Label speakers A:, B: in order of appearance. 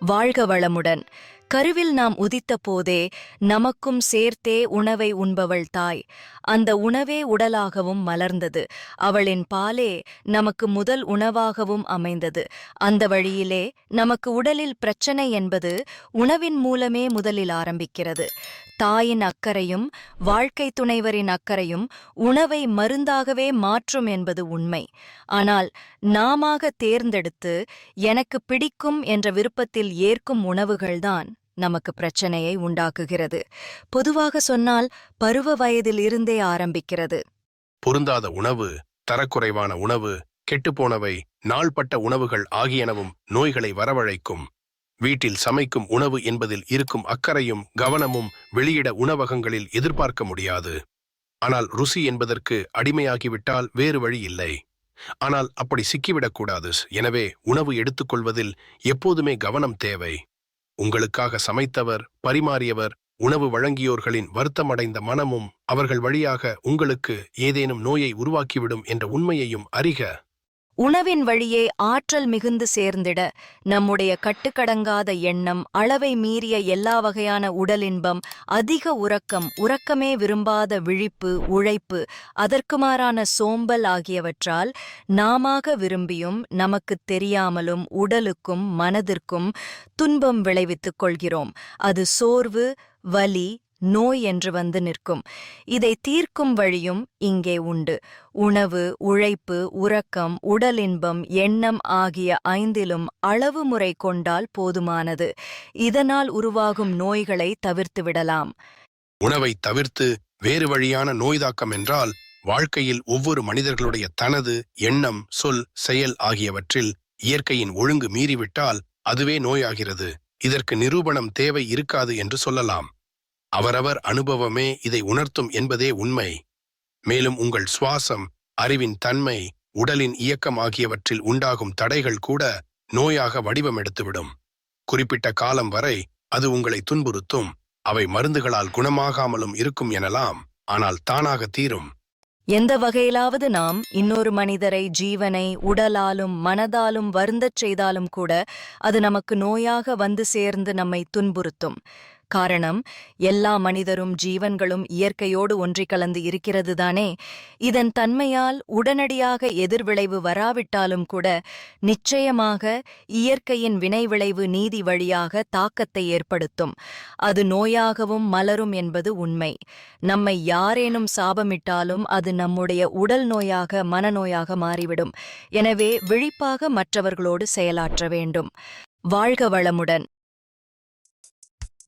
A: வாழ்க வளமுடன். கருவில் நாம் உதித்த போதே நமக்கும் சேர்த்தே உணவை உண்பவள் தாய். அந்த உணவே உடலாகவும் மலர்ந்தது. அவளின் பாலே நமக்கு முதல் உணவாகவும் அமைந்தது. அந்த வழியிலே நமக்கு உடலில் பிரச்சனை என்பது உணவின் மூலமே முதலில் ஆரம்பிக்கிறது. தாயின் அக்கறையும் வாழ்க்கை துணைவரின் அக்கறையும் உணவை மருந்தாகவே மாற்றும் என்பது உண்மை. ஆனால் நாமாக தேர்ந்தெடுத்து எனக்கு பிடிக்கும் என்ற விருப்பத்தில் ஏற்கும் உணவுகள்தான் நமக்கு பிரச்சனையை உண்டாக்குகிறது. பொதுவாக சொன்னால் பருவ வயதில் இருந்தே ஆரம்பிக்கிறது.
B: பொருந்தாத உணவு தரக்குறைவான உணவு கெட்டுப்போனவை நாள்பட்ட உணவுகள் ஆகியனவும் நோய்களை வரவழைக்கும். வீட்டில் சமைக்கும் உணவு என்பதில் இருக்கும் அக்கறையும் கவனமும் வெளியிட உணவகங்களில் எதிர்பார்க்க முடியாது. ஆனால் ருசி என்பதற்கு அடிமையாகிவிட்டால் வேறு வழி இல்லை. ஆனால் அப்படி சிக்கிவிடக்கூடாது. எனவே உணவு எடுத்துக்கொள்வதில் எப்போதுமே கவனம் தேவை. உங்களுக்காக சமைத்தவர் பரிமாறியவர் உணவு வழங்கியோர்களின் வருத்தமடைந்த மனமும் அவர்கள் வழியாக உங்களுக்கு ஏதேனும் நோயை உருவாக்கிவிடும் என்ற உண்மையையும் அறிக.
A: உணவின் வழியே ஆற்றல் மிகுந்து சேர்ந்திட நம்முடைய கட்டுக்கடங்காத எண்ணம் அளவை மீறிய எல்லா வகையான உடலின்பம் அதிக உறக்கம் உறக்கமே விரும்பாத விழிப்பு உழைப்பு அதற்குமாறான சோம்பல் ஆகியவற்றால் நாமாக விரும்பியும் நமக்குத் தெரியாமலும் உடலுக்கும் மனதிற்கும் துன்பம் விளைவித்துக் கொள்கிறோம். அது சோர்வு வலி நோய் என்று வந்து நிற்கும். இதை தீர்க்கும் வழியும் இங்கே உண்டு. உணவு உழைப்பு உறக்கம் உடலின்பம் எண்ணம் ஆகிய ஐந்திலும் அளவு முறை கொண்டால் போதுமானது. இதனால் உருவாகும் நோய்களை தவிர்த்து விடலாம்.
B: உணவை தவிர்த்து வேறு வழியான நோய்தாக்கம் என்றால் வாழ்க்கையில் ஒவ்வொரு மனிதர்களுடைய தனது எண்ணம் சொல் செயல் ஆகியவற்றில் இயற்கையின் ஒழுங்கு மீறிவிட்டால் அதுவே நோயாகிறது. இதற்கு நிரூபணம் தேவை இருக்காது என்று சொல்லலாம். அவரவர் அனுபவமே இதை உணர்த்தும் என்பதே உண்மை. மேலும் உங்கள் சுவாசம் அறிவின் தன்மை உடலின் இயக்கம் ஆகியவற்றில் உண்டாகும் தடைகள் கூட நோயாக வடிவமெடுத்துவிடும். குறிப்பிட்ட காலம் வரை அது உங்களை துன்புறுத்தும். அவை மருந்துகளால் குணமாகாமலும் இருக்கும் எனலாம். ஆனால் தானாக தீரும்.
A: எந்த வகையிலாவது நாம் இன்னொரு மனிதரை ஜீவனை உடலாலும் மனதாலும் வருந்தச் செய்தாலும் கூட அது நமக்கு நோயாக வந்து சேர்ந்து நம்மை துன்புறுத்தும். காரணம் எல்லா மனிதரும் ஜீவன்களும் இயற்கையோடு ஒன்றிக் கலந்து இருக்கிறதுதானே. இதன் தன்மையால் உடனடியாக எதிர்விளைவு வராவிட்டாலும் கூட நிச்சயமாக இயற்கையின் வினைவிளைவு நீதி வழியாக தாக்கத்தை ஏற்படுத்தும். அது நோயாகவும் மலரும் என்பது உண்மை. நம்மை யாரேனும் சாபமிட்டாலும் அது நம்முடைய உடல் நோயாக மனநோயாக மாறிவிடும். எனவே விழிப்பாக மற்றவர்களோடு செயலாற்ற வேண்டும். வாழ்க வளமுடன்.